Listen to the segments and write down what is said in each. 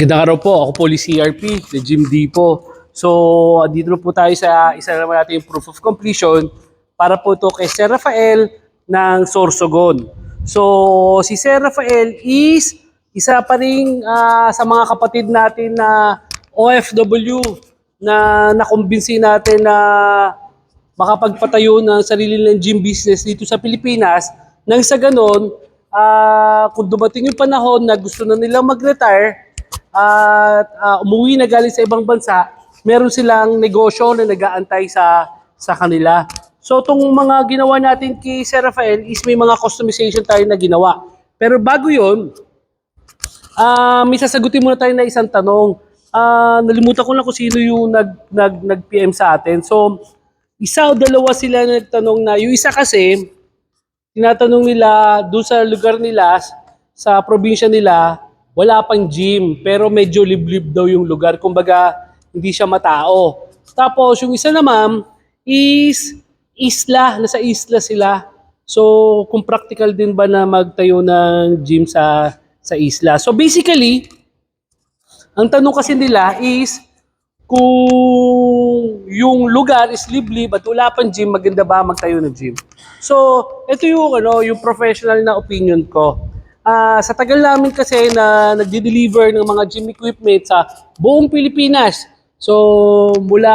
Ganda araw po, ako po si CRP, the Jim D po. So, dito po tayo sa isa naman natin yung proof of completion para po to kay Sir Rafael ng Sorsogon. So, si Sir Rafael is isa pa rin ah, sa mga kapatid natin na OFW na nakumbinsi natin na makapagpatayo ng sarili ng gym business dito sa Pilipinas nang sa ganon, ah, kung dumating yung panahon na gusto na nilang mag-retire at ah, umuwi na galing sa ibang bansa, meron silang negosyo na nag-aantay sa, sa kanila. So itong mga ginawa natin kay Sir Rafael is may mga customization tayo na ginawa. Pero bago yon Ah, may sasagutin muna tayo na isang tanong. Ah, nalimutan ko lang kung sino yung nag nag nag-PM sa atin. So, isa o dalawa sila na nagtanong na. Yung isa kasi, tinatanong nila doon sa lugar nila, sa probinsya nila, wala pang gym, pero medyo liblib daw yung lugar. Kumbaga, hindi siya matao. Tapos, yung isa naman is isla, nasa isla sila. So, kung practical din ba na magtayo ng gym sa sa isla. So, basically, ang tanong kasi nila is kung yung lugar is liblib at wala pang gym, maganda ba magtayo ng gym? So, ito yung ano, yung professional na opinion ko. Ah, sa tagal namin kasi na nagde-deliver ng mga gym equipment sa buong Pilipinas. So, mula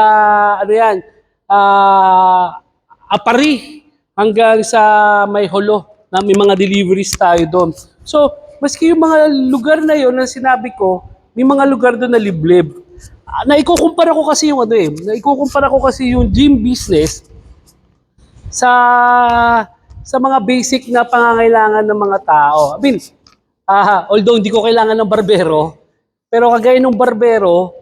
ano yan, ah, Apari hanggang sa may holo na may mga deliveries tayo doon. So, maski yung mga lugar na yon na sinabi ko, may mga lugar doon na liblib. Ah, naikukumpara ko kasi yung ano eh, naikukumpara ko kasi yung gym business sa sa mga basic na pangangailangan ng mga tao. I mean, ah, although hindi ko kailangan ng barbero, pero kagaya ng barbero,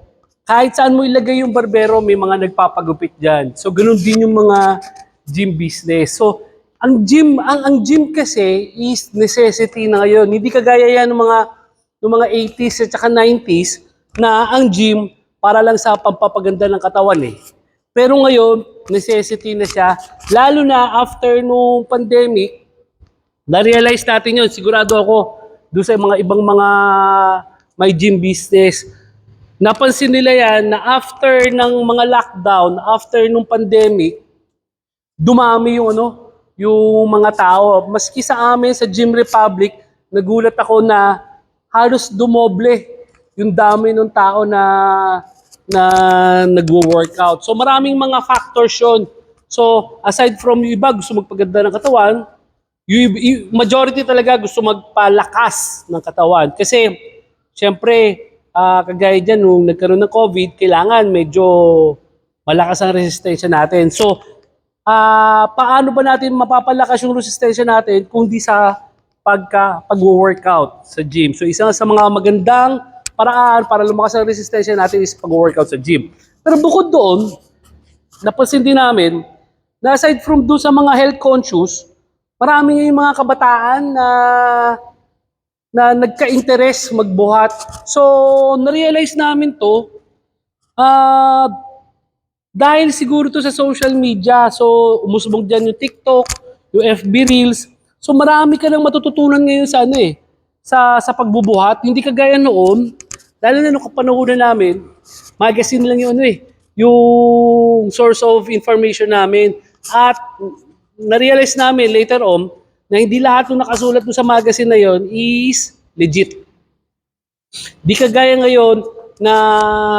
kahit saan mo ilagay yung barbero, may mga nagpapagupit dyan. So, ganun din yung mga gym business. So, ang gym, ang, ang gym kasi is necessity na ngayon. Hindi kagaya yan ng mga, ng mga 80s at saka 90s na ang gym para lang sa pampapaganda ng katawan eh. Pero ngayon, necessity na siya. Lalo na after nung pandemic, na-realize natin yun. Sigurado ako, doon sa mga ibang mga may gym business, napansin nila yan na after ng mga lockdown, after nung pandemic, dumami yung ano, yung mga tao. Maski sa amin sa Gym Republic, nagulat ako na halos dumoble yung dami ng tao na na nagwo-workout. So maraming mga factors yun. So aside from yung iba gusto magpaganda ng katawan, yung, majority talaga gusto magpalakas ng katawan. Kasi syempre, ah, kagaya dyan, nung nagkaroon ng COVID, kailangan medyo malakas ang resistensya natin. So, ah paano ba natin mapapalakas yung resistensya natin kung di sa pagka pag-workout sa gym. So isa sa mga magandang paraan para lumakas ang resistensya natin is pag-workout sa gym. Pero bukod doon, napansin din namin na aside from doon sa mga health conscious, marami ngayong mga kabataan na na nagka-interest magbuhat. So, na-realize namin to ah dahil siguro to sa social media. So, umusbong dyan yung TikTok, yung FB Reels. So, marami ka nang matututunan ngayon sa ano eh, sa, sa pagbubuhat. Hindi kagaya noon, lalo na nung kapanahon na namin, magazine lang yung ano eh, yung source of information namin. At na-realize namin later on, na hindi lahat ng nakasulat sa magazine na yon is legit. Di kagaya ngayon na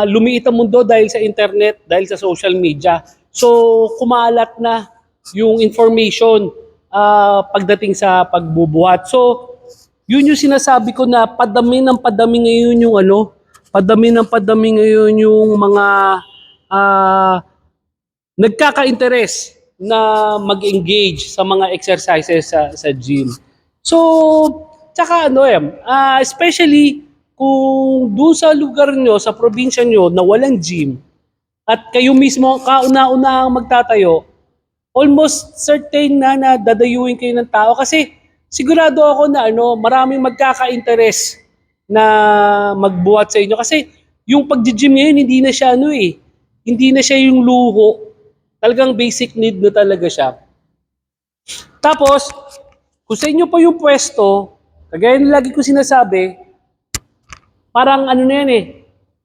lumiit ang mundo dahil sa internet, dahil sa social media. So, kumalat na yung information ah, pagdating sa pagbubuhat. So, yun yung sinasabi ko na padami ng padami ngayon yung ano, padami ng padami ngayon yung mga ah, nagkaka-interest na mag-engage sa mga exercises sa, sa gym. So, tsaka ano eh, ah, especially kung doon sa lugar nyo, sa probinsya nyo na walang gym, at kayo mismo kauna-una ang magtatayo, almost certain na na dadayuin kayo ng tao kasi sigurado ako na ano, maraming magkaka-interest na magbuhat sa inyo kasi yung pag-gym ngayon hindi na siya ano eh, hindi na siya yung luho. Talagang basic need na talaga siya. Tapos, kung sa inyo pa yung pwesto, kagaya ng lagi ko sinasabi, parang ano na yan eh,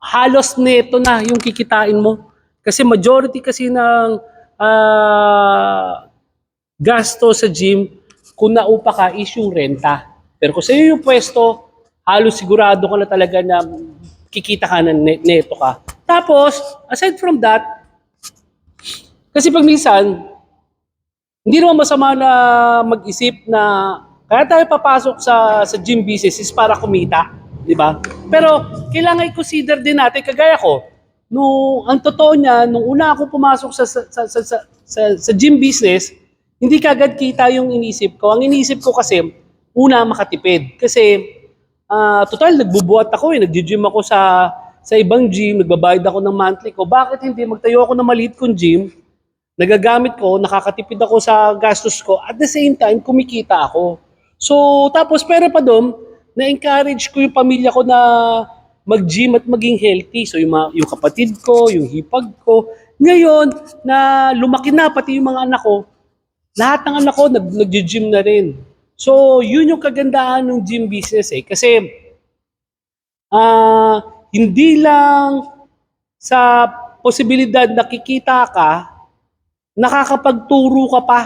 halos neto na yung kikitain mo. Kasi majority kasi ng ah, gasto sa gym, kung naupa ka, is yung renta. Pero kung sa'yo yung pwesto, halos sigurado ka na talaga na kikita ka na ne- neto ka. Tapos, aside from that, kasi pag minsan, hindi naman masama na mag-isip na kaya tayo papasok sa sa gym business is para kumita, di ba? Pero kailangan i-consider din natin kagaya ko. No, ang totoo niya, nung una ako pumasok sa sa sa, sa, sa, sa, sa gym business, hindi kagad kita yung inisip ko. Ang inisip ko kasi una makatipid kasi ah total nagbubuhat ako eh, nagji-gym ako sa sa ibang gym, nagbabayad ako ng monthly ko. Bakit hindi magtayo ako ng maliit kong gym? nagagamit ko, nakakatipid ako sa gastos ko, at the same time, kumikita ako. So, tapos pera pa doon, na-encourage ko yung pamilya ko na mag-gym at maging healthy. So, yung, mga, yung kapatid ko, yung hipag ko. Ngayon, na lumaki na, pati yung mga anak ko, lahat ng anak ko nag, nag-gym na rin. So, yun yung kagandahan ng gym business eh. Kasi, ah hindi lang sa posibilidad na kikita ka, nakakapagturo ka pa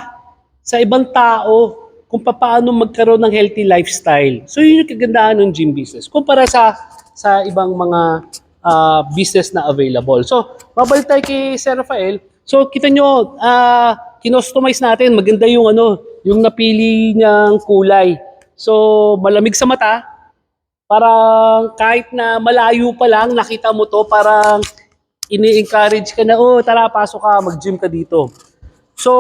sa ibang tao kung paano magkaroon ng healthy lifestyle. So yun yung kagandahan ng gym business kumpara sa sa ibang mga ah, business na available. So, babalik tayo kay Sir Rafael. So, kita nyo, ah kinostomize natin. Maganda yung ano, yung napili niyang kulay. So, malamig sa mata. Parang kahit na malayo pa lang, nakita mo to, parang ini-encourage ka na, oh, tara, pasok ka, mag-gym ka dito. So,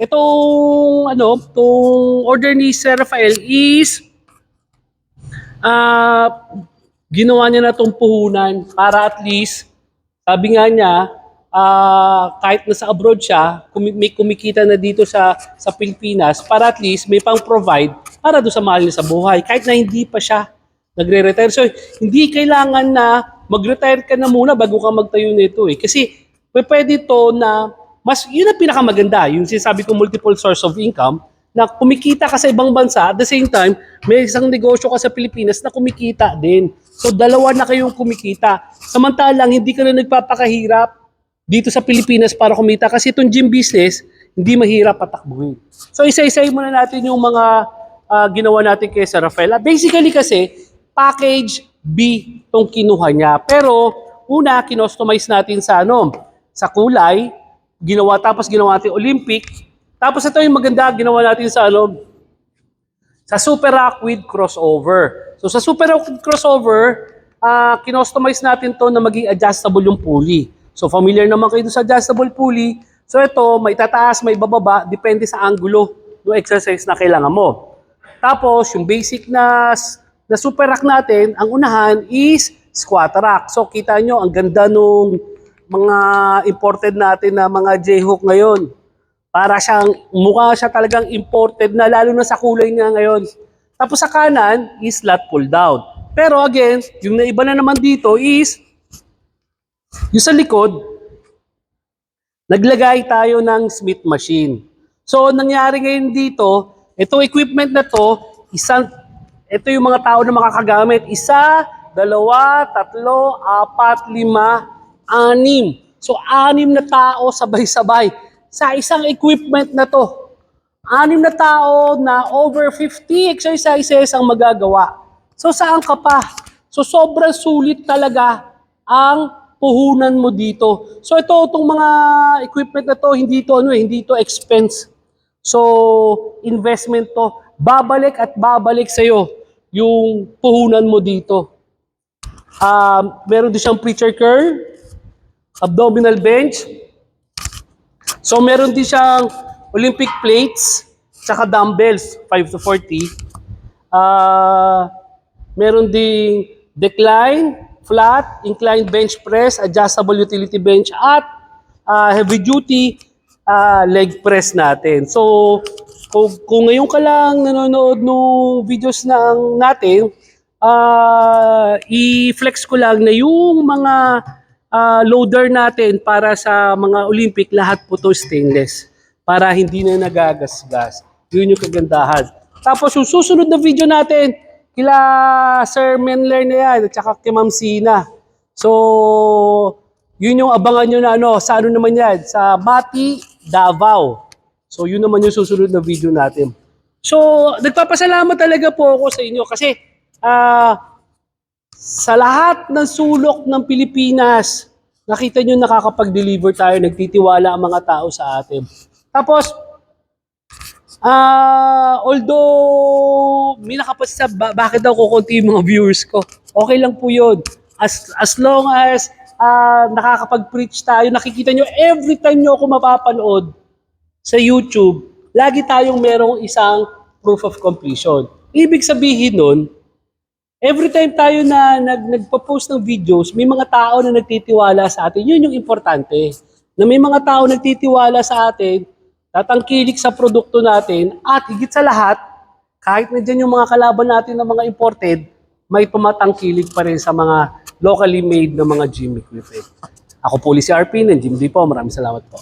itong, ano, itong order ni Sir Rafael is, ah, ginawa niya na itong puhunan para at least, sabi nga niya, ah, kahit nasa abroad siya, kumi- may kumikita na dito sa, sa Pilipinas, para at least may pang-provide para doon sa mahal niya sa buhay, kahit na hindi pa siya nagre-retire. So, hindi kailangan na mag-retire ka na muna bago ka magtayo nito eh. Kasi, pwede to na, mas, yun ang pinakamaganda, yung sinasabi ko multiple source of income, na kumikita ka sa ibang bansa, at the same time, may isang negosyo ka sa Pilipinas na kumikita din. So, dalawa na kayong kumikita. Samantalang, hindi ka na nagpapakahirap dito sa Pilipinas para kumita kasi itong gym business, hindi mahirap patakbuhin. So, isa-isay muna natin yung mga ah, ginawa natin kay Sir Rafael. Basically kasi, package B itong kinuha niya. Pero, una, kinostomize natin sa ano, sa kulay, ginawa, tapos ginawa natin Olympic, tapos ito yung maganda, ginawa natin sa ano, sa Super Rock with crossover. So sa Super Rock with crossover, ah kinostomize natin to na maging adjustable yung pulley. So familiar naman kayo sa adjustable pulley. So ito, may tataas, may bababa, depende sa angulo ng exercise na kailangan mo. Tapos, yung basic na, na super rack natin, ang unahan is squat rack. So kita nyo, ang ganda nung mga imported natin na mga J-hook ngayon para siyang mukha siya talagang imported na lalo na sa kulay niya ngayon. Tapos sa kanan is lat pull down. Pero again, yung naiba na naman dito is yung sa likod, naglagay tayo ng Smith machine. So nangyari ngayon dito, itong equipment na to, isang ito yung mga tao na makakagamit. Isa, dalawa, tatlo, apat, lima, anim. So anim na tao sabay-sabay sa isang equipment na to. Anim na tao na over 50 exercises ang magagawa. So saan ka pa? So sobrang sulit talaga ang puhunan mo dito. So ito itong mga equipment na to, hindi to ano eh, hindi to expense. So investment to. Babalik at babalik sa iyo yung puhunan mo dito. Um, meron din siyang preacher curl, abdominal bench, So meron din siyang Olympic plates, tsaka dumbbells, 5 to 40. Ah, meron ding decline, flat, incline bench press, adjustable utility bench, at ah, heavy duty ah, leg press natin. So, kung, kung ngayon ka lang nanonood ng videos ng natin, ah, i-flex ko lang na yung mga ah, loader natin para sa mga Olympic, lahat po to stainless para hindi na nagagasgas. Yun yung kagandahan. Tapos yung susunod na video natin, kila Sir Menler na yan, at saka kay Ma'am Sina. So, yun yung abangan nyo na ano, sa ano naman yan, sa Mati, Davao. So, yun naman yung susunod na video natin. So, nagpapasalamat talaga po ako sa inyo kasi ah sa lahat ng sulok ng Pilipinas, nakita nyo nakakapag-deliver tayo, nagtitiwala ang mga tao sa atin. Tapos, ah although may nakapasa ba- bakit daw kukunti yung mga viewers ko, okay lang po yun. As, as long as ah, nakakapag-preach tayo, nakikita nyo every time nyo ako mapapanood sa YouTube, lagi tayong merong isang proof of completion. Ibig sabihin nun, every time tayo na nag, nagpo-post ng videos, may mga tao na nagtitiwala sa atin. Yun yung importante. Na may mga tao nagtitiwala sa atin, tatangkilik sa produkto natin, at higit sa lahat, kahit nandiyan yung mga kalaban natin na mga imported, may tumatangkilik pa rin sa mga locally made na mga gym equipment. Ako po si RP ng Gym Depot. Maraming salamat po.